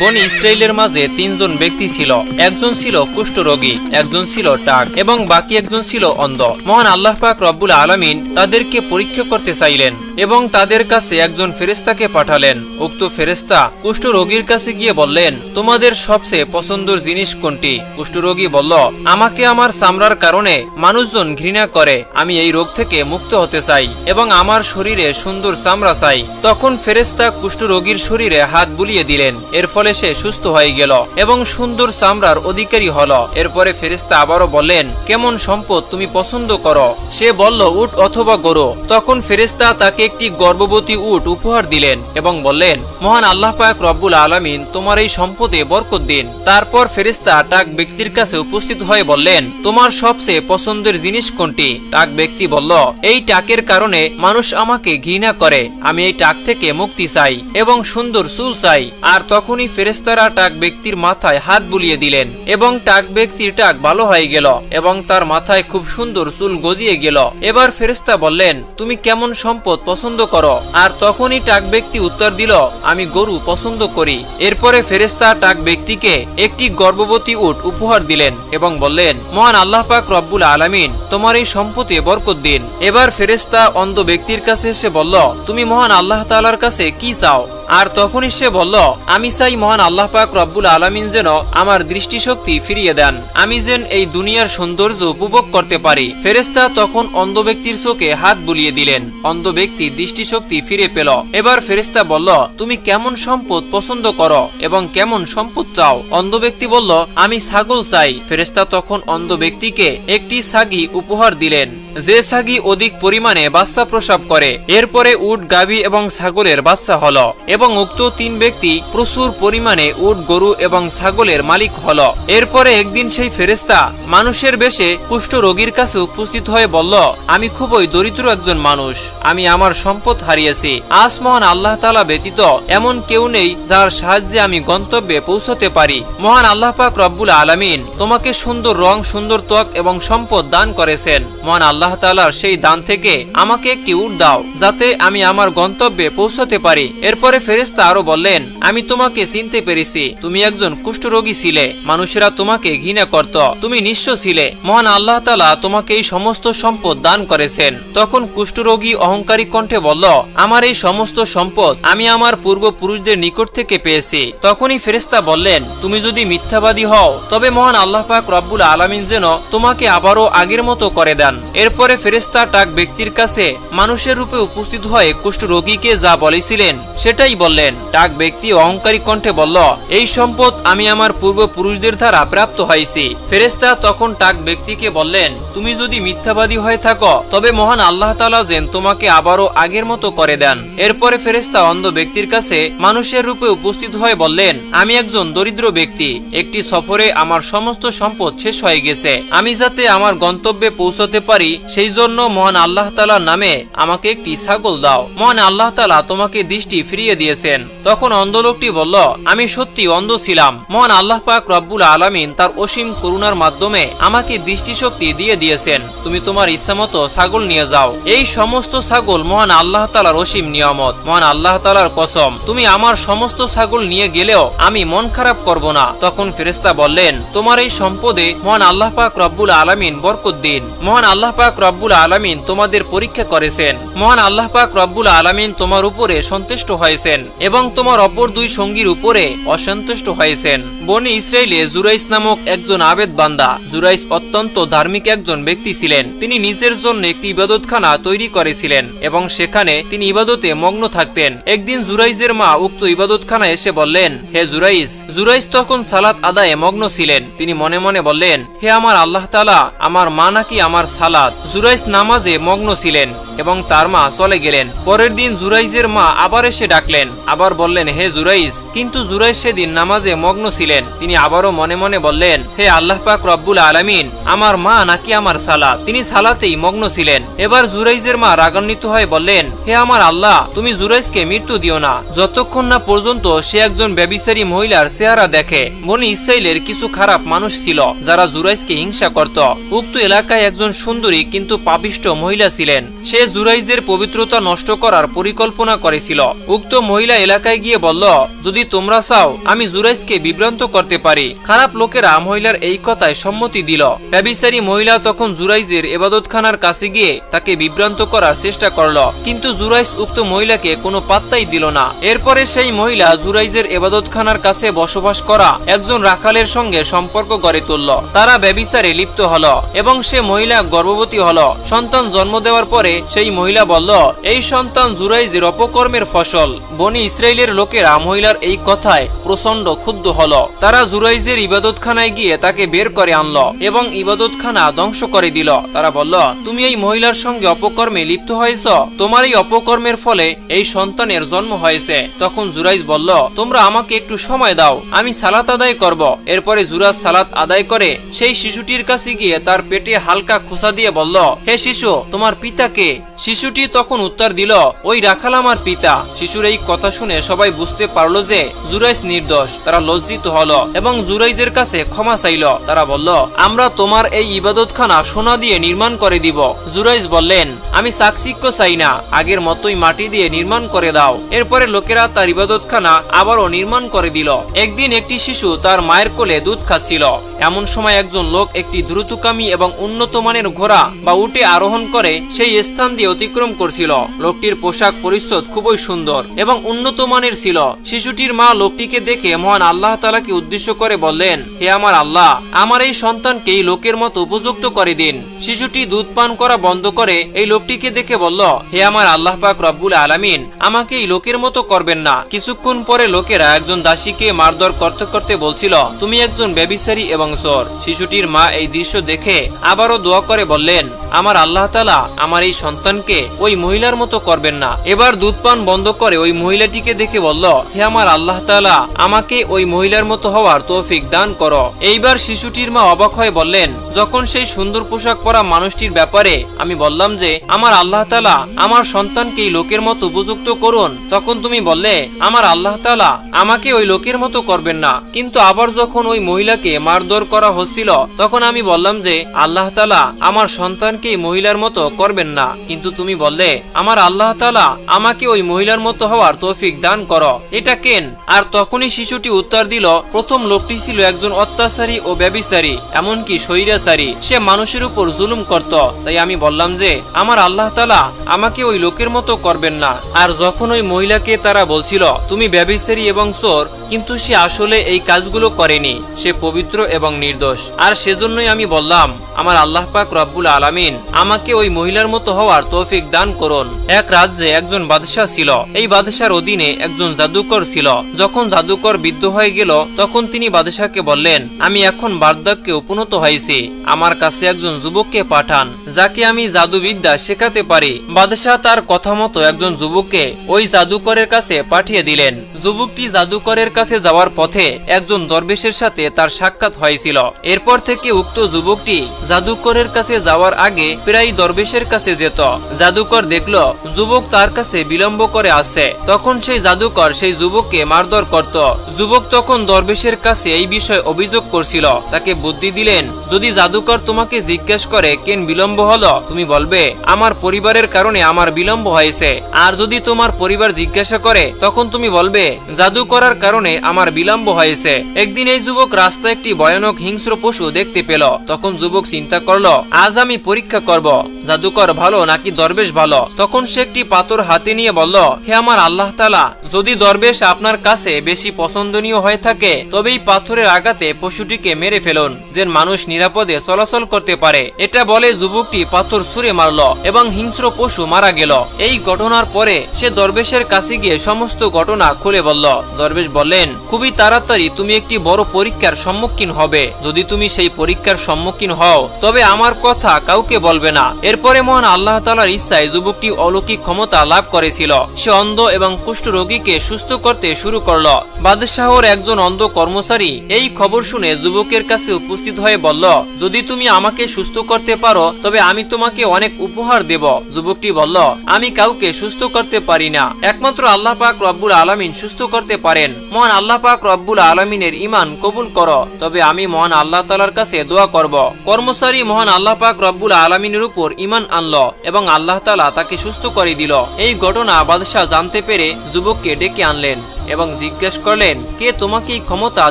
বনি ইসরায়েলের মাঝে তিনজন ব্যক্তি ছিল। একজন ছিল কুষ্ঠরোগী একজন ছিল টাক, এবং বাকি একজন ছিল অন্ধ। মহান আল্লাহ পাক রব্বুল আলমিন তাদেরকে পরীক্ষা করতে চাইলেন এবং তাদের কাছে একজন ফেরেস্তাকে পাঠালেন। উক্ত ফেরেস্তা কুষ্ঠরোগীর কাছে গিয়ে বললেন, তোমাদের সবচেয়ে পছন্দের জিনিস কোনটি? কুষ্ঠরোগী বলল, আমাকে আমার চামড়ার কারণে মানুষজন ঘৃণা করে। আমি এই রোগ থেকে মুক্ত হতে চাই এবং আমার শরীরে সুন্দর চামড়া চাই। তখন ফেরেস্তা কুষ্ঠরোগীর শরীরে হাত বুলিয়ে দিলেন এর ফলে সে সুস্থ হয়ে গেল এবং সুন্দর চামড়ার অধিকারী হল। এরপরে ফেরেস্তা আবারও বললেন, কেমন সম্পদ তুমি পছন্দ করো? সে বলল, উট অথবা গরু। তখন ফেরেস্তা তাকে একটি গর্ভবতী উট উপহার দিলেন এবং বললেন, মহান আল্লাহ পাক রব্বুল আলমিন তোমার এই সম্পদে বরকত দিন। তারপর ফেরেস্তা টাক ব্যক্তির কাছে উপস্থিত হয়ে বললেন, তোমার সবচেয়ে পছন্দের জিনিস কোনটি? টাক ব্যক্তি বলল, এই টাকের কারণে মানুষ আমাকে ঘৃণা করে। আমি এই টাক থেকে মুক্তি চাই এবং সুন্দর চুল চাই। আর তখনই ফেরেস্তারা টাক ব্যক্তির মাথায় হাত বুলিয়ে দিলেন এবং টাক ব্যক্তির টাক ভালো হয়ে গেল এবং তার মাথায় খুব সুন্দর চুল গজিয়ে গেল। এবার ফেরেস্তা বললেন, তুমি কেমন সম্পদ পছন্দ করো? আর তখনই টাক ব্যক্তি উত্তর দিল, আমি গরু পছন্দ করি। এরপরে ফেরেস্তা টাক ব্যক্তিকে একটি গর্ভবতী উট উপহার দিলেন এবং বললেন, মহান আল্লাহ পাক রব্বুল আলামিন, তোমার এই সম্পদে বরকত দিন। এবার ফেরেস্তা অন্ধ ব্যক্তির কাছে এসে বলল, তুমি মহান আল্লাহ তাআলার কাছে কি চাও? আর তখনই সে বলল, আমি চাই মহান আল্লাহ পাক রব্বুল আলামিন যেন আমার দৃষ্টিশক্তি ফিরিয়ে দেন। আমি যেন এই দুনিয়ার সৌন্দর্য উপভোগ করতে পারি। ফেরেস্তা তখন অন্ধ ব্যক্তির চোখে হাত বুলিয়ে দিলেন। অন্ধ ব্যক্তি দৃষ্টিশক্তি ফিরে পেল। এবার ফেরেস্তা বলল, তুমি কেমন সম্পদ পছন্দ করো এবং কেমন সম্পদ চাও? অন্ধ ব্যক্তি বলল, আমি ছাগল চাই। ফেরেস্তা তখন অন্ধ ব্যক্তিকে একটি সাগি উপহার দিলেন। যে সাগি অধিক পরিমাণে বাচ্চা প্রসব করে, এরপরে উট, গাভী এবং ছাগলের বাচ্চা হলো। এবং উক্ত তিন ব্যক্তি প্রচুর পরিমাণে উট, গরু এবং ছাগলের মালিক হলো। এরপরে একদিন সেই ফেরেস্তা মানুষের বেশে কুষ্ঠ রোগীর কাছে উপস্থিত হয়ে বলল, আমি খুবই দরিদ্র একজন মানুষ। আমি আমার সম্পদ হারিয়েছি। আসমহান আল্লাহ তালা ব্যতীত এমন কেউ নেই যার সাহায্যে আমি গন্তব্যে পৌঁছতে পারি। মহান আল্লাহ পাক রব্বুল আলামিন তোমাকে সুন্দর রং, সুন্দর ত্বক এবং সম্পদ দান করেছেন। মহান আল্লাহ তালার সেই দান থেকে আমাকে একটি উট দাও, যাতে আমি আমার গন্তব্যে পৌঁছতে পারি। এরপরে ফেরেস্তা আরও বললেন, আমি তোমাকে চিনতে পেরেছি। তুমি একজন কুষ্ঠরোগী ছিলে। মানুষেরা তোমাকে ঘৃণা করত। তুমি নিঃস্ব ছিলে। মহান আল্লাহ তালা তোমাকে এই সমস্ত সম্পদ দান করেছেন। তখন কুষ্ঠরোগী অহংকারী কণ্ঠে বলল, আমার এই সমস্ত সম্পদ আমি আমার পূর্বপুরুষদের নিকট থেকে পেয়েছি। তখনই ফেরেস্তা বললেন, তুমি যদি মিথ্যাবাদী হও, তবে মহান আল্লাহ পাক রব্বুল আলমিন যেন তোমাকে আবারও আগের মতো করে দেন। এরপরে ফেরেস্তা টাক ব্যক্তির কাছে মানুষের রূপে উপস্থিত হয়ে কুষ্ঠরোগীকে যা বলেছিলেন, সেটাই বললেন টাক ব্যক্তি অহংকারী কণ্ঠে বলল, এই সম্পদ আমি আমার পূর্বপুরুষদের দ্বারা প্রাপ্ত হয়েছি। ফেরেস্তা তখন টাক ব্যক্তিকে বললেন, তুমি যদি মিথ্যাবাদী হয়ে থাকো, তবে মহান আল্লাহ তালা যেন তোমাকে আবারও আগের মতো করে দেন। এরপরে ফেরেস্তা অন্ধ ব্যক্তির কাছে মানুষের রূপে উপস্থিত হয়ে বললেন, আমি একজন দরিদ্র ব্যক্তি। একটি সফরে আমার সমস্ত সম্পদ শেষ হয়ে গেছে। আমি যাতে আমার গন্তব্যে পৌঁছতে পারি, সেই জন্য মহান আল্লাহ তালার নামে আমাকে একটি ছাগল দাও। মহান আল্লাহ তালা তোমাকে দৃষ্টি ফিরিয়ে দিয়েছেন। তখন অন্ধ লোকটি বলল, আমি সত্যি অন্ধ ছিলাম। মহান আল্লাহ পাক রব্বুল আলামিন তার অসীম করুণার মাধ্যমে আমাকে দৃষ্টিশক্তি দিয়ে দিয়েছেন। তুমি তোমার ইচ্ছামতো ছাগল নিয়ে যাও। এই সমস্ত ছাগল মহান আল্লাহ তালার অসীম নিয়ামত, মহান আল্লাহ তালার কসম। তুমি আমার সমস্ত ছাগল নিয়ে গেলেও আমি মন খারাপ করব না। তখন ফেরেস্তা বললেন, তোমার এই সম্পদে মহান আল্লাহ পাক রব্বুল আলামিন বরকত দিন। মহান আল্লাহ পাক রব্বুল আলামিন তোমাদের পরীক্ষা করেছেন। মহান আল্লাহ পাক রব্বুল আলামিন তোমার উপরে সন্তুষ্ট হয়েছেন। এবং তোমার অপর দুই সঙ্গীর উপরে অসন্তুষ্ট হয়েছেন। বনি ইসরায়েলে জুরাইস নামক একজন আবেদ বান্দা। জুরাইস অত্যন্ত ধার্মিক একজন ব্যক্তি ছিলেন। তিনি নিজের জন্য একটি ইবাদতখানা তৈরি করেছিলেন এবং সেখানে তিনি ইবাদতে মগ্ন থাকতেন। একদিন জুরাইজের মা উক্ত ইবাদতখানা এসে বললেন, হে জুরাইস জুরাইস তখন সালাত আদায়ে মগ্ন ছিলেন। তিনি মনে মনে বললেন, হে আমার আল্লাহ তালা আমার মা নাকি আমার সালাত। জুরাইস নামাজে মগ্ন ছিলেন এবং তার মা চলে গেলেন। পরের দিন জুরাইজের মা আবার এসে ডাকলেন আবার বললেন, হে জুরাইস কিন্তু জুরাইস সেদিন নামাজে মগ্ন ছিলেন। তিনি আবারও মনে মনে বললেন, হে আল্লাহ পাক রব্বুল আলামিন, আমার মা নাকি আমার সালাত তিনি সালাতেই মগ্ন ছিলেন। এবার জুরাইজের মা রাগান্বিত হয়ে বললেন, হে আমার আল্লাহ, তুমি জুরাইজকে মৃত্যু দিও না। যতক্ষণ না পর্যন্ত সে একজন ব্যবিচারী মহিলার চেহারা দেখে, বনি ইসরাইলের কিছু খারাপ মানুষ ছিল, যারা জুরাইজকে হিংসা করত। উক্ত এলাকায় একজন সুন্দরী কিন্তু পাপিষ্ট মহিলা ছিলেন। সে জুরাইজের পবিত্রতা নষ্ট করার পরিকল্পনা করেছিল। উক্ত মহিলা এলাকায় গিয়ে বলল, যদি তোমরা চাও, আমি জুরাইজকে বিভ্রান্ত করতে পারি। খারাপ লোকেরা মহিলার এই কথায় সম্মতি দিল। ব্যবিচারী মহিলা তখন জুরাইজের এবাদতখানার কাছে গিয়ে তাকে বিভ্রান্ত করার চেষ্টা করল। কিন্তু জুরাইজ উক্ত মহিলাকে কোনো পাত্তাই দিল না। এরপরে সেই মহিলা জুরাইজের এবাদতখানার কাছে বসবাস করা একজন রাখালের সঙ্গে সম্পর্ক গড়ে তুলল। তারা ব্যবিচারে লিপ্ত হল এবং সে মহিলা গর্ভবতী হল। সন্তান জন্ম দেওয়ার পরে সেই মহিলা বলল, এই সন্তান জুরাইজের অপকর্মের ফসল। বনি ইসরায়েলের লোকেরা মহিলার এই কথায় প্রচণ্ড ক্ষুব্ধ হল। তারা জুরাইজের ইবাদতখানায় গিয়ে তাকে বের করে আনলো এবং ইবাদতখানা ধ্বংস করে দিল। তারা বলল, তুমি এই মহিলার সঙ্গে অপকর্মে লিপ্ত হয়েছ? তোমার এই অপকর্মের ফলে এই সন্তানের জন্ম হয়েছে। তখন জুরাইজ বলল, তোমরা আমাকে একটু সময় দাও, আমি সালাত আদায় করব। এরপরে জুরাজ সালাত আদায় করে সেই শিশুটির কাছে গিয়ে তার পেটে হালকা খোসা দিয়ে বলল, হে শিশু, তোমার পিতাকে? শিশুটি তখন উত্তর দিল, ওই রাখাল আমার পিতা। শিশুর এই কথা শুনে সবাই বুঝতে পারল যে জুরাইজ নির্দোষ, তারা লজ্জিত হলো এবং জুরাইজের কাছে ক্ষমা চাইল। তারা বলল, আমরা তোমার এই ইবাদতখানা সোনা দিয়ে নির্মাণ করে দিব। জুরাইজ বললেন, আমি সাকসিক্য চাই না, আগের মতোই মাটি দিয়ে নির্মাণ করে দাও। এরপরে লোকেরা তার ইবাদতখানা আবারও নির্মাণ করে দিল। একদিন একটি শিশু তার মায়ের কোলে দুধ খাচ্ছিল। এমন সময় একজন লোক একটি দ্রুতকামী এবং উন্নত মানের ঘোড়া বা উটে আরোহণ করে সেই স্থান দিয়ে অতিক্রম করছিল। লোকটির পোশাক পরিচ্ছদ খুবই সুন্দর এবং উন্নত মানের ছিল। শিশুটির মা লোকটিকে দেখে মহান আল্লাহ তালাকে উদ্দেশ্য করে বললেন, হে আমার আল্লাহ, আমার এই সন্তানকে এই লোকের মতো উপযুক্ত করে দিন। শিশুটি দুধ পান করা বন্ধ করে এই লোকটিকে দেখে বলল, হে আমার আল্লাহ পাক রব্বুল আলামিন, আমাকে এই লোকের মতো করবেন না। কিছুক্ষণ পরে লোকেরা একজন দাসীকে মারধর করতে করতে বলছিল, তুমি একজন ব্যবিচারী এবং সর শিশুটির মা এই দৃশ্য দেখে আবারও দোয়া করে বললেন, আমার আল্লাহ তালা আমার এই সন্তানকে ওই মহিলার মতো করবেন না। এবার দুধ পান বন্ধ করে ওই মহিলাটিকে দেখে বলল, হে আমার আল্লাহ তালা আমাকে ওই মহিলার মতো হওয়ার তৌফিক দান করো। এইবার শিশুটির মা অবাক হয়ে বললেন, যখন সেই সুন্দর পোশাক পরা মানুষটির ব্যাপারে আমি বললাম যে, আমার আল্লাহ তালা আমার সন্তানকে এই লোকের মতো উপযুক্ত করুন, তখন তুমি বললে, আমার আল্লাহ তালা আমাকে ওই লোকের মতো করবেন না। কিন্তু আবার যখন ওই মহিলাকে মারধর করা হচ্ছিল, তখন আমি বললাম যে, আল্লাহ তালা আমার সন্তানকে মহিলার মতো করবেন না। কিন্তু তুমি বললে, আমার আল্লাহ তালা আমাকে ওই মহিলার মতো হওয়ার তৌফিক দান করো। এটা কেন? আর তখনই শিশুটি উত্তর দিল, প্রথম লোকটি ছিল একজন অত্যাচারী ও ব্যবিচারী, এমনকি স্বৈরাচারী। সে মানুষের উপর জুলুম করত। তাই আমি বললাম যে, আমার আল্লাহ তালা আমাকে ওই লোকের মতো করবেন না। আর যখন ওই মহিলাকে তারা বলছিল, তুমি ব্যবিচারী এবং চোর, কিন্তু সে আসলে এই কাজগুলো করেনি। সে পবিত্র এবং নির্দোষ। আর সেজন্যই আমি বললাম, আমার আল্লাহ পাক রব্বুল আলামিন আমাকে ওই মহিলার মতো হওয়ার তৌফিক দান করুন। এক রাজ্যে একজন বাদশাহ ছিল। এই বাদশার অধীনে একজন জাদুকর ছিল। যখন জাদুকর বিদ্ধ হয়ে গেল, তখন তিনি বাদশাহকে বললেন, আমি এখন বার্ধক্যে উপনত হয়েছি। আমার কাছে একজন যুবককে পাঠান, যাকে আমি জাদুবিদ্যা শেখাতে পারি। বাদশাহ তার কথা মতো একজন যুবককে ওই জাদুকরের কাছে পাঠিয়ে দিলেন। যুবকটি জাদুকরের কাছে যাওয়ার পথে একজন দরবেশের সাথে তার সাক্ষাৎ হয়েছিল। এরপর থেকে উক্ত যুবকটি জাদুকরের কাছে যাওয়ার আগে প্রায় দরবেশের কাছে যেত। জাদুকর দেখল, যুবক তার কাছে বিলম্ব করে আসছে। তখন সেই জাদুকর সেই যুবককে মারধর করত। যুবক তখন দরবেশের কাছে এই বিষয়ে অভিযোগ করছিল। তাকে বুদ্ধি দিলেন, যদি জাদুকর তোমাকে জিজ্ঞেস করে কেন বিলম্ব হলো, তুমি বলবে, আমার পরিবারের কারণে আমার বিলম্ব হয়েছে। আর যদি তোমার পরিবার জিজ্ঞাসা করে, তখন তুমি বলবে, জাদু করার কারণে আমার বিলম্ব হয়েছে। একদিন এই যুবক রাস্তায় একটি ভয়ানক হিংস্র পশু দেখতে পেল। তখন যুবক চিন্তা করল, আজ আমি পরীক্ষা করব, জাদুকর ভালো নাকি দরবেশ ভালো? তখন সে একটি পাথর হাতে নিয়ে বলল, হে আমার আল্লাহ তালা যদি দরবেশ আপনার কাছে বেশি পছন্দনীয় হয়ে থাকে তবে এই পাথরের আঘাতে পশুটিকে মেরে ফেলুন, যেন মানুষ নিরাপদে চলাচল করতে পারে। এটা বলে যুবকটি পাথর ছুঁড়ে মারল এবং হিংস্র পশু মারা গেল। এই ঘটনার পরে সে দরবেশের কাছে গিয়ে সমস্ত ঘটনা খুলে বলল, দরবেশ বললেন, খুবই তাড়াতাড়ি তুমি একটি বড় পরীক্ষার সম্মুখীন হবে। যদি তুমি সেই পরীক্ষার সম্মুখীন হও, তবে আমার কথা কাউকে বলবে না। এরপরে মহান আল্লাহ তালার ইচ্ছায় যুবকটি অলৌকিক ক্ষমতা লাভ করেছিল। সে অন্ধ এবং কুষ্ঠ রোগীকে সুস্থ করতে শুরু করল। বাদশাহর একজন অন্ধ কর্মচারী এই খবর শুনে যুবকের কাছে উপস্থিত হয়ে বলল, যদি তুমি আমাকে সুস্থ করতে পারো, তবে আমি তোমাকে অনেক উপহার দেব। যুবকটি বলল, আমি কাউকে সুস্থ করতে পারি না। একমাত্র আল্লাহ পাক রব্বুল আলমিন সুস্থ করতে পারেন। মহান আল্লাহ পাক রব্বুল আলমিনের ইমান কবুল করো। তবে আমি মহান আল্লাহ তালার কাছে দোয়া করব। কর্মচারী মহান আল্লাহ পাক রব্বুল আলমিনের উপর ইমান আনলো এবং আল্লাহ তালা তাকে সুস্থ করে দিল। এই ঘটনা বাদশাহ জানতে পেরে যুবককে ডেকে আনলেন। এবং জিজ্ঞেস করলেন, কে তোমাকে এই ক্ষমতা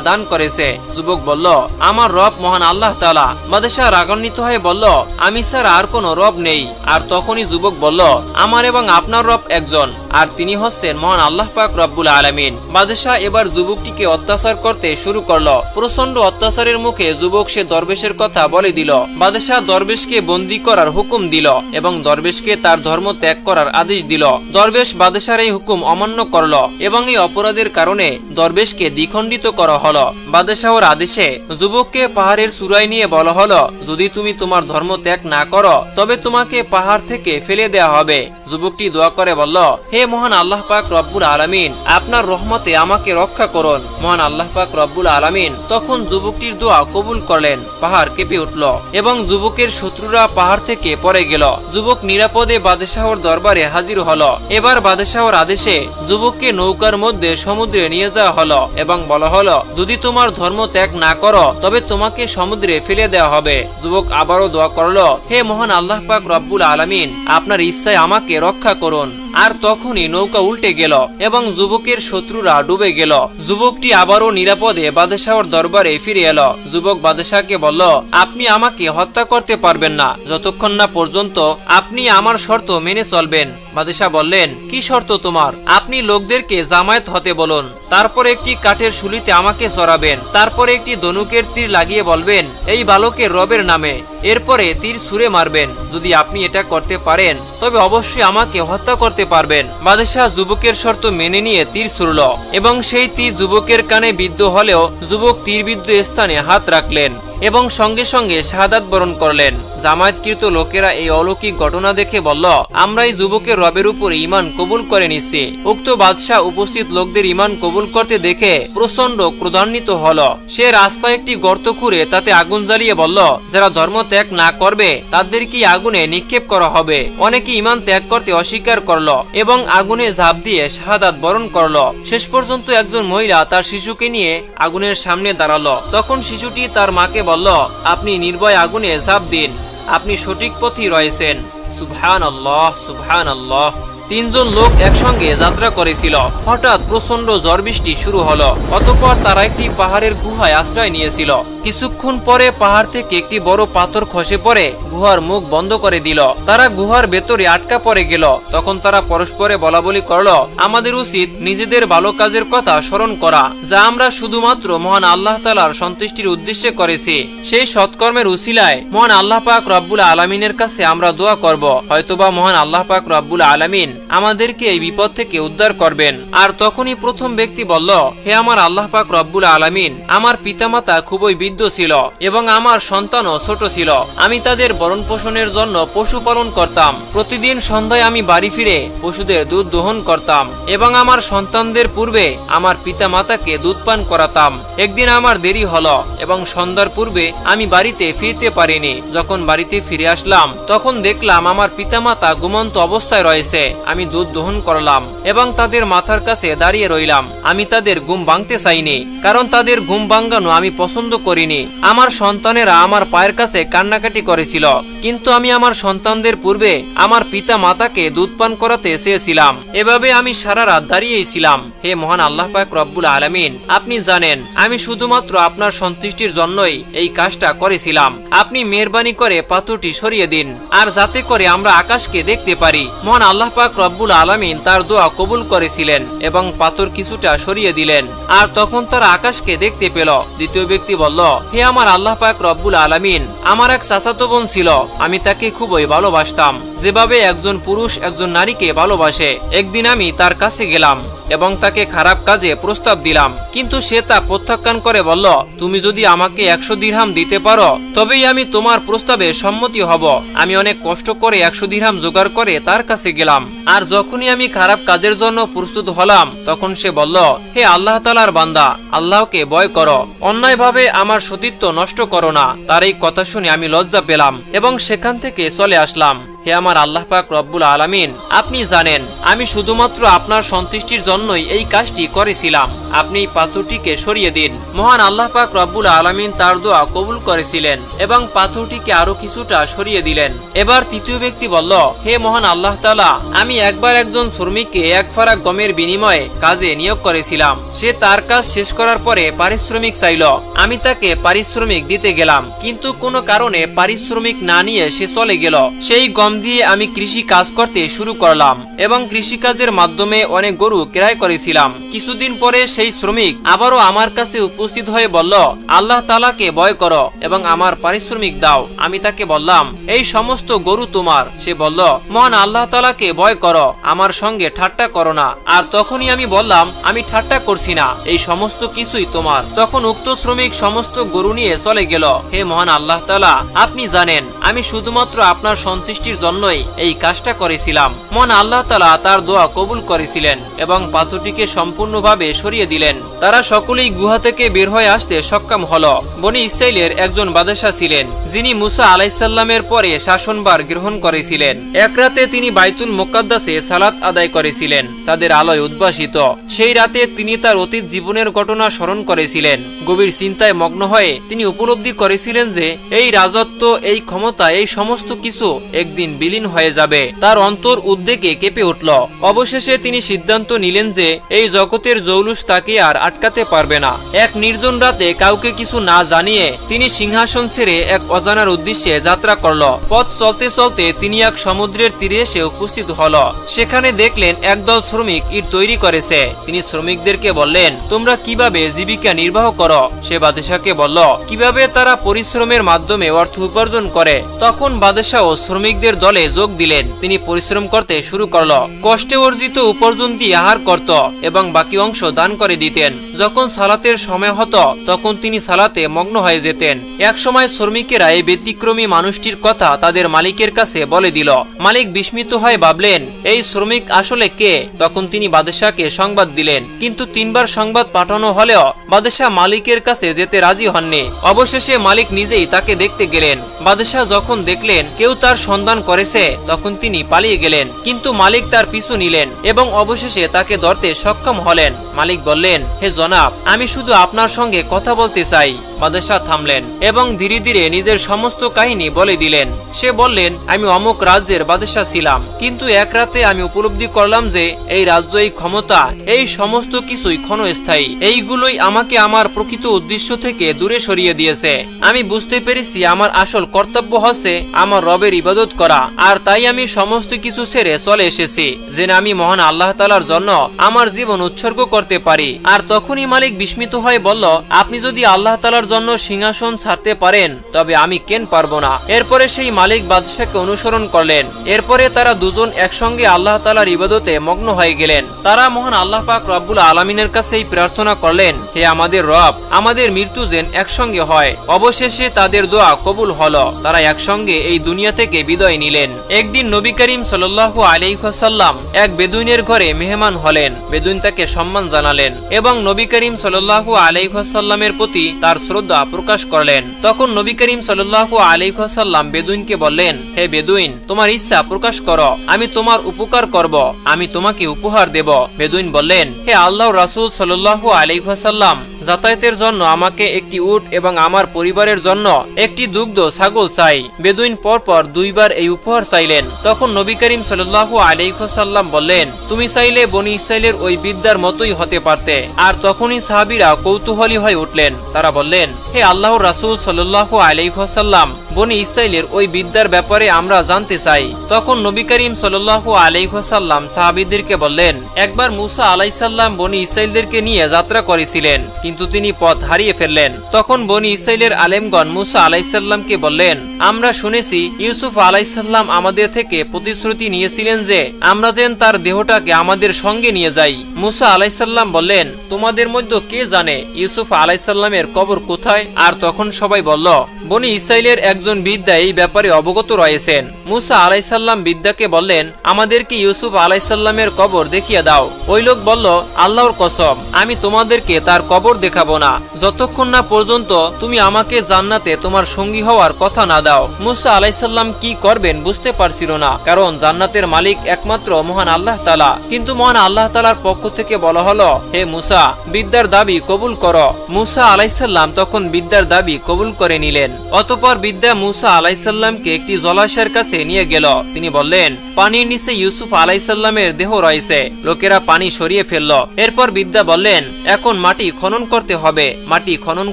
দান করেছে? যুবক বলল, আমার রব মহান আল্লাহ তালা মাদেশা রাগান্বিত হয়ে বলল, আমি স্যার, আর কোনো রব নেই। আর তখনই যুবক বলল, আমার এবং আপনার রব একজন। আর তিনি হচ্ছেন মহান আল্লাহ পাক রব্বুল আলমিন। বাদশাহ এবার যুবকটিকে অত্যাচার করতে শুরু করল। প্রচণ্ড অত্যাচারের মুখে যুবক সে দরবেশের কথা বলে দিল। বাদশাহ দরবেশকে বন্দি করার হুকুম দিল এবং দরবেশকে তার ধর্ম ত্যাগ করার আদেশ দিল। দরবেশ বাদশার এই হুকুম অমান্য করল এবং এই অপরাধের কারণে দরবেশকে দ্বিখণ্ডিত করা হল। বাদশাহর আদেশে যুবককে পাহাড়ের চূড়ায় নিয়ে বলা হলো, যদি তুমি তোমার ধর্ম ত্যাগ না করো, তবে তোমাকে পাহাড় থেকে ফেলে দেয়া হবে। যুবকটি দোয়া করে বলল, হে মহান আল্লাহ পাক রব্বুল আলামিন, আপনার রহমতে আমাকে রক্ষা করুন। মহান আল্লাহ পাক রব্বুল আলামিন তখন যুবকটির দোয়া কবুল করলেন, পাহাড় কেঁপে উঠল এবং যুবকের শত্রুরা পাহাড় থেকে পড়ে গেল। যুবক নিরাপদে বাদশাহর দরবারে হাজির হলো। এবার বাদশাহর আদেশে যুবককে নৌকার মধ্যে সমুদ্রে নিয়ে যাওয়া হলো এবং বলা হলো, যদি তোমার ধর্ম ত্যাগ না করো, তবে তোমাকে সমুদ্রে ফেলে দেওয়া হবে। যুবক আবারও দোয়া করল, হে মহান আল্লাহ পাক রব্বুল আলামিন, আপনার ইচ্ছায় আমাকে রক্ষা করুন। আর তখনই নৌকা উল্টে গেল এবং যুবকের শত্রুরা ডুবে গেল। যুবকটি আবারও নিরাপদে বাদশাহর দরবারে ফিরে এলো। যুবক বাদশাহকে বলল, আপনি আমাকে হত্যা করতে পারবেন না। যতক্ষণ না পর্যন্ত আপনি আমার শর্ত মেনে চলবেন। বাদশাহ বললেন, কি শর্ত তোমার? আপনি লোকদেরকে জামায়াত হতে বলুন। তারপর একটি কাঠের শুলিতে আমাকে চড়াবেন। তারপরে একটি ধনুকের তীর লাগিয়ে বলবেন, এই বালকের রবের নামে। এরপরে তীর সুরে মারবেন। যদি আপনি এটা করতে পারেন, তবে অবশ্যই আমাকে হত্যা করতে পারবেন। বাদশাহ যুবকের শর্ত মেনে নিয়ে তীর ছুড়ল এবং সেই তীর যুবকের কানে বিদ্ধ হলেও যুবক তীরবিদ্ধ স্থানে হাত রাখলেন এবং সঙ্গে সঙ্গে শাহাদাত বরণ করলেন। জামায়াতকৃত লোকেরা এই অলৌকিক ঘটনা দেখে বলল আমরা এই যুবকের রবের উপর ইমান কবুল করে নিচ্ছি। উক্ত বাদশাহ উপস্থিত লোকদের ইমান কবুল করতে দেখে প্রচণ্ড ক্রোধান্বিত হল। সে রাস্তায় একটি গর্ত খুঁড়ে তাতে আগুন জ্বালিয়ে বলল, যারা ধর্ম ত্যাগ না করবে, তাদের কি আগুনে নিক্ষেপ করা হবে? অনেকে ইমান ত্যাগ করতে অস্বীকার করল এবং আগুনে ঝাঁপ দিয়ে শাহাদাত বরণ করল। শেষ পর্যন্ত একজন মহিলা তার শিশুকে নিয়ে আগুনের সামনে দাঁড়াল। তখন শিশুটি তার মাকে বলল, আপনি নির্ভয় আগুনে ঝাঁপ দিন। আপনি সঠিক পথি রয়েছেন। সুবহান আল্লাহ সুবহান আল্লাহ তিনজন লোক একসঙ্গে যাত্রা করেছিল। হঠাৎ প্রচণ্ড ঝড় বৃষ্টি শুরু হলো। অতপর তারা একটি পাহাড়ের গুহায় আশ্রয় নিয়েছিল। কিছুক্ষণ পরে পাহাড় থেকে একটি বড় পাথর খসে পড়ে, গুহার মুখ বন্ধ করে দিল। তারা গুহার ভেতরে আটকা পড়ে গেল। তখন তারা পরস্পরে বলা বলি করল, আমাদের উচিত নিজেদের ভালো কাজের কথা স্মরণ করা, যা আমরা শুধুমাত্র মহান আল্লাহ তালার সন্তুষ্টির উদ্দেশ্যে করেছি। সেই সৎকর্মের উসিলায় মহান আল্লাহ পাক রব্বুল আলমিনের কাছে আমরা দোয়া করব। হয়তোবা মহান আল্লাহ পাক রব্বুল আলমিন আমাদেরকে এই বিপদ থেকে উদ্ধার করবেন। আর তখনই প্রথম ব্যক্তি বলল, হে আমার আল্লাহ পাক রব্বুল আলমিন, আমার পিতামাতা খুবই বৃদ্ধ ছিল এবং আমার সন্তানও ছোট ছিল। আমি তাদের বরণ পোষণের জন্য পশু পালন করতাম। প্রতিদিন সন্ধ্যায় আমি বাড়ি ফিরে পশুদের দুধ দোহন করতাম এবং আমার সন্তানদের পূর্বে আমার পিতা মাতাকে দুধ পান করাতাম। একদিন আমার দেরি হলো এবং সন্ধ্যার পূর্বে আমি বাড়িতে ফিরতে পারিনি। যখন বাড়িতে ফিরে আসলাম, তখন দেখলাম আমার পিতামাতা ঘুমন্ত অবস্থায় রয়েছে। আমি দুধ দহন করলাম এবং তাদের মাথার কাছে দাঁড়িয়ে রইলাম। আমি তাদের ঘুম ভাঙতে চাইনি, কারণ তাদের ঘুম ভাঙ্গানো আমি পছন্দ করিনি। আমার সন্তানেরা আমার পায়ের কাছে কান্নাকাটি করেছিল, কিন্তু আমি আমার সন্তানদের পূর্বে আমার পিতা মাতাকে দুধ পান করাতে চেয়েছিলাম। এভাবে আমি সারা রাত দাঁড়িয়েই ছিলাম। হে মহান আল্লাহ পাক রব্বুল আলামিন, আপনি জানেন, আমি শুধুমাত্র আপনার সন্তুষ্টির জন্যই এই কাজটা করেছিলাম। আপনি মেহরবানি করে পাথরটি সরিয়ে দিন, আর যাতে করে আমরা আকাশকে দেখতে পারি। মহান আল্লাহ পাক রব্বুল আলামিন তার দোয়া কবুল করেছিলেন এবং পাথর কিছুটা সরিয়ে দিলেন। আর তখন তারা আকাশকে দেখতে পেল। দ্বিতীয় ব্যক্তি বলল, হে আমার আল্লাহ পাক রব্বুল আলামিন, আমার এক চাচাতো বোন ছিল। আমি তাকে খুবই ভালোবাসতাম। যেভাবে একজন পুরুষ একজন নারীকে ভালোবাসে, একদিন আমি তার কাছে গেলাম এবং তাকে খারাপ কাজে প্রস্তাব দিলাম। কিন্তু সে তা প্রত্যাখ্যান করে বলল, তুমি যদি আমাকে একশো দিরহাম দিতে পারো, তবেই আমি তোমার প্রস্তাবে সম্মতি হব। আমি অনেক কষ্ট করে একশো দিরহাম জোগাড় করে তার কাছে গেলাম। আর যখনই আমি খারাপ কাজের জন্য প্রস্তুত হলাম, তখন সে বলল, হে আল্লাহ তালার বান্দা, আল্লাহকে বয় করো। অন্যায়ভাবে আমার সতীত্ব নষ্ট করো না। তার এই কথা শুনে আমি লজ্জা পেলাম এবং সেখান থেকে চলে আসলাম। হে আমার আল্লাহ পাক রব্বুল আলামিন, আপনি জানেন, আমি শুধুমাত্র আপনার সন্তুষ্টির জন্যই এই কাজটি করেছিলাম। আপনি পাথরটিকে সরিয়ে দিন। মহান আল্লাহ পাক রব্বুল আলামিন তার দোয়া কবুল করেছিলেন এবং পাথরটিকে আরও কিছুটা সরিয়ে দিলেন। এবার তৃতীয় ব্যক্তি বলল, হে মহান আল্লাহ তাআলা, আমি একবার একজন শ্রমিককে এক ফারাক গমের বিনিময়ে কাজে নিয়োগ করেছিলাম। সে তার কাজ শেষ করার পরে পারিশ্রমিক চাইল। আমি তাকে পারিশ্রমিক দিতে গেলাম, কিন্তু কোনো কারণে পারিশ্রমিক না নিয়ে সে চলে গেল। সেই গম দিয়ে আমি কৃষি কাজ করতে শুরু করলাম এবং কৃষিকাজের মাধ্যমে অনেক গরু ক্রয় করেছিলাম। কিছুদিন পরে সেই শ্রমিক আবারও আমার কাছে উপস্থিত হয়ে বলল, আল্লাহ তালাকে ভয় করো এবং আমার পারিশ্রমিক দাও। আমি তাকে বললাম, এই সমস্ত গরু তোমার। সে বলল, মহান আল্লাহ তালাকে ভয় করো, আমার সঙ্গে ঠাট্টা করো না। আর তখনই আমি বললাম, আমি ঠাট্টা করছি না, এই সমস্ত কিছুই তোমার। তখন উক্ত শ্রমিক সমস্ত গরু নিয়ে চলে গেল, হে মহান আল্লাহ তালা আপনি জানেন, আমি শুধুমাত্র আপনার সন্তুষ্টির জন্যই এই কাজটা করেছিলাম। মহান আল্লাহ তালা তার দোয়া কবুল করেছিলেন এবং পাথরটিকে সম্পূর্ণভাবে সরিয়ে দিলেন। তারা সকলেই গুহা থেকে বের হয়ে আসতে সক্ষম হল। বনি ইসরাইলের একজন বাদশাহ ছিলেন, যিনি মুসা আলাইসাল্লামের পরে শাসনবার গ্রহণ করেছিলেন। এক রাতে তিনি বাইতুল মোকাদ্দাসে সালাত আদায় করেছিলেন চাঁদের আলোয় উদ্ভাসিত। সেই রাতে তিনি তার অতীত জীবনের ঘটনা স্মরণ করেছিলেন। গভীর চিন্তায় মগ্ন হয়ে তিনি উপলব্ধি করেছিলেন যে, এই রাজত্ব, এই ক্ষমতা, এই সমস্ত কিছু একদিন বিলীন হয়ে যাবে। তার অন্তর উদ্বেগে কেঁপে উঠল। অবশেষে তিনি সিদ্ধান্ত নিলেন যে, এই জগতের জৌলুস তাকে আর আটকাতে পারবে না। এক নির্জন রাতে কাউকে কিছু না জানিয়ে তিনি সিংহাসন ছেড়ে এক অজানার উদ্দেশ্যে যাত্রা করল। পথ চলতে চলতে তিনি এক সমুদ্রের তীরে এসে উপস্থিত হল। সেখানে দেখলেন একদল শ্রমিক ইট তৈরি করেছে। তিনি শ্রমিকদেরকে বললেন, তোমরা কীভাবে জীবিকা নির্বাহ করো? সে বাদশাকে বলল, কীভাবে তারা পরিশ্রমের মাধ্যমে অর্থ উপার্জন করে? তখন বাদশাহ ও শ্রমিকদের দলে যোগ দিলেন। তিনি পরিশ্রম করতে শুরু করল। কষ্টে অর্জিত উপার্জন দিয়ে আহার করত এবং বাকি অংশ দান করে দিতেন। যখন সালাতের সময় হতো, তখন তিনি সালাতে মগ্ন হয়ে যেতেন। এক সময় শ্রমিকেরা এই ব্যতিক্রমী মানুষটির কথা তাদের মালিকের কাছে বলে দিল। মালিক বিস্মিত হয়ে ভাবলেন, এই শ্রমিক আসলে কে? তখন তিনি বাদশাহকে সংবাদ দিলেন। কিন্তু তিনবার সংবাদ পাঠানো হলেও বাদশাহ মালিকের কাছে যেতে রাজি হননি। অবশেষে মালিক নিজেই তাকে দেখতে গেলেন। বাদশাহ যখন দেখলেন, কেউ তার সন্ধান করেছে, তখন তিনি পালিয়ে গেলেন। কিন্তু মালিক তার পিছু নিলেন এবং অবশেষে তাকে ধরতে সক্ষম হলেন। মালিক বললেন, হে জনাব, আমি শুধু আপনার সঙ্গে কথা বলতে চাই। বাদশাহ থামলেন এবং ধীরে ধীরে নিজের সমস্ত কাহিনী বলে দিলেন। সে বললেন, আমি অমুক রাজ্যের বাদশাহ ছিলাম, কিন্তু এক রাতে আমি উপলব্ধি করলাম যে, এই রাজ্য এই ক্ষমতা, এই সমস্ত কিছুই ক্ষণস্থায়ী। এইগুলোই আমাকে আমার প্রকৃত উদ্দেশ্য থেকে দূরে সরিয়ে দিয়েছে। আমি বুঝতে পেরেছি আমার আসল কর্তব্য হচ্ছে আমার রবের ইবাদত করা। আর তাই আমি সমস্ত কিছু ছেড়ে চলে এসেছি যে আমি মহান আল্লাহ তালার জন্য আমার জীবন উৎসর্গ করতে পারি। আর তখনই মালিক বিস্মিত হয়ে বলল, আপনি যদি আল্লাহ তালার জন্য সিংহাসন ছাড়তে পারেন, তবে আমি কেন পারব না? এরপরে সেই মালিক বাদশাকে অনুসরণ করলেন। এরপরে তারা দুজন একসঙ্গে আল্লাহ তালার ইবাদতে মগ্ন হয়ে গেলেন। তারা মহান আল্লাহ পাক রব্বুল আলমিনের কাছেই প্রার্থনা করলেন, হে আমাদের রব, আমাদের মৃত্যু যেন একসঙ্গে হয়। অবশেষে তাদের দোয়া কবুল হলো। তারা একসঙ্গে এই দুনিয়া থেকে বিদায় নিলেন। একদিন নবী করিম সাল্লাল্লাহু আলাইহি ওয়াসাল্লাম এক বেদুইনের ঘরে মেহমান হলেন। বেদুইন তাকে সম্মান জানালেন এবং নবী করিম সাল্লাল্লাহু আলাইহি ওয়াসাল্লামের প্রতি তার শ্রদ্ধা প্রকাশ করলেন। তখন নবী করিম সাল্লাল্লাহু আলাইহি ওয়াসাল্লাম বেদুইনকে বললেন, হে বেদুইন, তোমার ইচ্ছা প্রকাশ করো। আমি তোমার উপকার করব। আমি তোমাকে উপহার দেব। বেদুইন বললেন, হে আল্লাহ রাসূল সাল্লাল্লাহু আলাইহি ওয়াসাল্লাম যাতায়াতের জন্য আমাকে একটি উট এবং আমার পরিবারের জন্য একটি দুগ্ধ ছাগল চাই। বেদুইন পরপর দুইবার এই উপহার চাইলেন। তখন নবী করিম সাল্লাল্লাহু আলাইসাল্লাম বললেন, তুমি চাইলে বনি ইসাইলের ওই বিদ্যার মতোই হতে পারতে। আর তখনই সাহাবিরা কৌতূহলী হয়ে উঠলেন। তারা বললেন, হে আল্লাহ রাসুল সাল্লাল্লাহু আলাইহি ওয়াসাল্লাম বনি ইসরাইলের ওই বিদ্যার ব্যাপারে আমরা জানতে চাই। তখন নবী করিম সাল্লাল্লাহু আলাইহি সাহাবিদেরকে সাহাবীদেরকে বললেন, একবার মুসা আলাইসাল্লাম বনি ইসাইলদেরকে নিয়ে যাত্রা করেছিলেন, কিন্তু তিনি পথ হারিয়ে ফেললেন। তখন বনি ইসাইলের আলেমগণ মুসা আলাইসাল্লামকে বললেন আমরা শুনেছি ইউসুফ আলাইসাল্লাম আমাদের থেকে প্রতিশ্রুতি নিয়েছিলেন যে আমরা যেন তার দেহটাকে আমাদের সঙ্গে নিয়ে যাই। মুসা আলাইসাল্লাম বললেন, তোমাদের মধ্যে কে জানে ইউসুফ আলাইসাল্লামের কবর কোথায়? আর তখন সবাই বলল, বনি ইসরাইলের একজন বিদ্যা এই ব্যাপারে অবগত রয়েছেন। মুসা আলাইসাল্লাম বিদ্যাকে বললেন, আমাদেরকে ইউসুফ আলাইসাল্লামের কবর দেখিয়ে দাও। ওই লোক বলল, আল্লাহর কসম, আমি তোমাদেরকে তার কবর দেখাবো না। যতক্ষণ না পর্যন্ত তুমি আমাকে জান্নাতে তোমার সঙ্গী হওয়ার কথা না দাও। মুসা আলাইসাল্লাম কি করবেন বুঝতে পারছিল না। কারণ জান্নাতের মালিক একমাত্র মহান আল্লাহ তালা কিন্তু মহান আল্লাহ তালার পক্ষ থেকে বলা হলো, হে মুসা, বিদ্যার দাবি কবুল করো। মুসা আলাইসাল্লাম তখন বিদ্যার দাবি কবুল করে নিলেন। অতপর বিদ্যা মুসা আলাইসাল্লামকে একটি জলাশয়ের কাছে নিয়ে গেল। তিনি বললেন, পানির নিচে ইউসুফ আলাইসাল্লামের দেহ রয়েছে। লোকেরা পানি সরিয়ে ফেলল। এরপর বিদ্যা বললেন, এখন মাটি খনন করতে হবে। মাটি খনন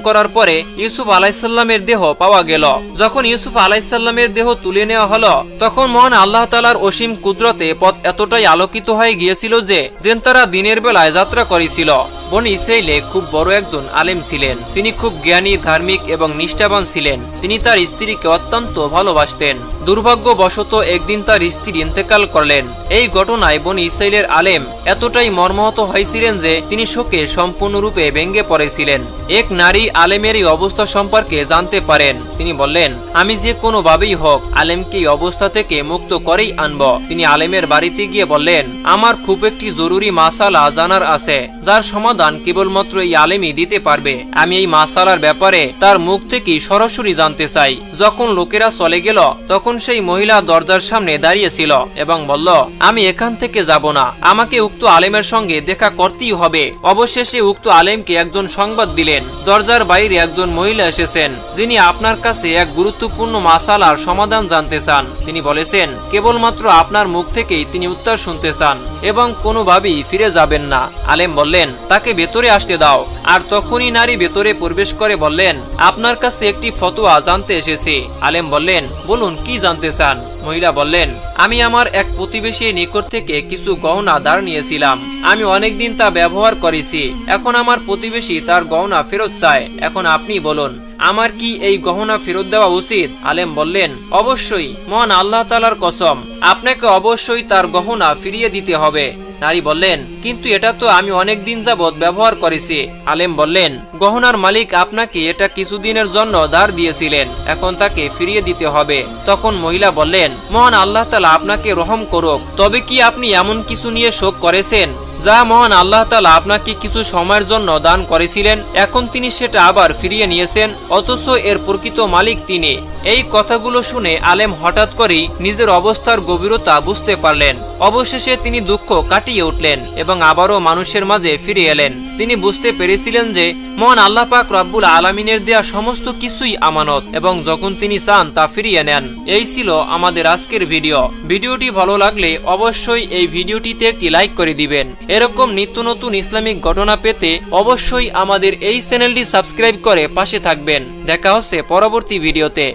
করার পরে ইউসুফ আলাইসাল্লামের দেহ পাওয়া গেল। যখন ইউসুফ আলাইসাল্লামের দেহ তুলে নেওয়া হলো। তখন মহান আল্লাহ তালার অসীম কুদরতে পথ এতটাই আলোকিত হয়ে গিয়েছিল যে যেন তারা দিনের বেলায় যাত্রা করেছিল। বনি ইসরাইলে খুব বড় একজন আলেম ছিলেন। তিনি খুব জ্ঞানী, ধার্মিক এবং নিষ্ঠাবান ছিলেন। তিনি তার স্ত্রীকে অত্যন্ত ভালোবাসতেন। দুর্ভাগ্যবশত একদিন তার স্ত্রী ইন্তেকাল করলেন। এই ঘটনায় বনি ইসরাইলের আলেম এতটাই মর্মাহত হয়েছিলেন যে তিনি শোকে সম্পূর্ণরূপে ভেঙ্গে পড়েছিলেন। এক নারী আলেমের এই অবস্থা সম্পর্কে জানতে পারেন। তিনি বললেন, আমি যে কোনোভাবেই হোক আলেমকে এই অবস্থা থেকে মুক্ত করেই আনব। তিনি আলেমের বাড়িতে গিয়ে বললেন, আমার খুব একটি জরুরি মাসালা জানার আছে, যার সমাধান কেবলমাত্র এই আলেমই দিতে পারবে। আমি এই মাসালার ব্যাপারে তার মুখ থেকেই সরাসরি জানতে চাই। যখন লোকেরা চলে গেল, তখন সেই মহিলা দরজার সামনে দাঁড়িয়েছিল এবং বলল, আমি এখান থেকে যাব না। আমাকে উক্ত আলেমের সঙ্গে দেখা করতেই হবে। অবশেষে উক্ত আলেমকে একজন সংবাদ দিলেন। দরজার বাইরে একজন মহিলা এসেছেন, যিনি আপনার কাছে এক গুরুত্বপূর্ণ মাসালার সমাধান জানতে চান। তিনি বলেছেন, কেবলমাত্র আপনার মুখ থেকেই তিনি উত্তর শুনতে চান এবং কোনোভাবেই ফিরে যাবেন না। আলেম বললেন, তাকে ভেতরে আসতে দাও। আর তখনই নারী ভেতরে প্রবেশ করে বললেন, আপনার কাছে একটি ফতোয়া জানতে এসেছি। আলেম বললেন, বলুন, কি জানতে চান? মহিলা বললেন, আমি আমার এক প্রতিবেশীর নিকট থেকে কিছু গহনা ধার নিয়েছিলাম। আমি অনেকদিন তা ব্যবহার করেছি। এখন আমার প্রতিবেশী তার গহনা ফেরত চায়। এখন আপনি বলুন আমার কি এই গহনা ফেরত দেওয়া উচিত? আলেম বললেন, অবশ্যই, মহান আল্লাহ তালার কসম, আপনাকে অবশ্যই তার গহনা ফিরিয়ে দিতে হবে। নারী বললেন, কিন্তু এটা তো আমি অনেক দিন যাবৎ ব্যবহার করেছি। আলেম বললেন, গহনার মালিক আপনাকে এটা কিছুদিনের জন্য ধার দিয়েছিলেন, এখন তাকে ফিরিয়ে দিতে হবে। তখন মহিলা বললেন, মহান আল্লাহ তালা আপনাকে রহম করুক, তবে কি আপনি এমন কিছু নিয়ে শোক করেছেন? যা মহান আল্লাহ তালা আপনাকে কিছু সময়ের জন্য দান করেছিলেন, এখন তিনি সেটা আবার ফিরিয়ে নিয়েছেন, অথচ এর প্রকৃত মালিক তিনি। এই কথাগুলো শুনে আলেম হঠাৎ করেই নিজের অবস্থার গভীরতা বুঝতে পারলেন। অবশেষে তিনি দুঃখ কাটিয়ে উঠলেন এবং আবারও মানুষের মাঝে ফিরে এলেন। তিনি বুঝতে পেরেছিলেন যে, মহান আল্লাহ পাক রব্বুল আলমিনের দেয়া সমস্ত কিছুই আমানত এবং যখন তিনি চান তা ফিরিয়ে নেন। এই ছিল আমাদের আজকের ভিডিও। ভিডিওটি ভালো লাগলে অবশ্যই এই ভিডিওটিতে একটি লাইক করে দিবেন। এরকম নিত্য নতুন ইসলামিক ঘটনা পেতে অবশ্যই আমাদের এই চ্যানেলটি সাবস্ক্রাইব করে পাশে থাকবেন। দেখা হচ্ছে পরবর্তী ভিডিওতে।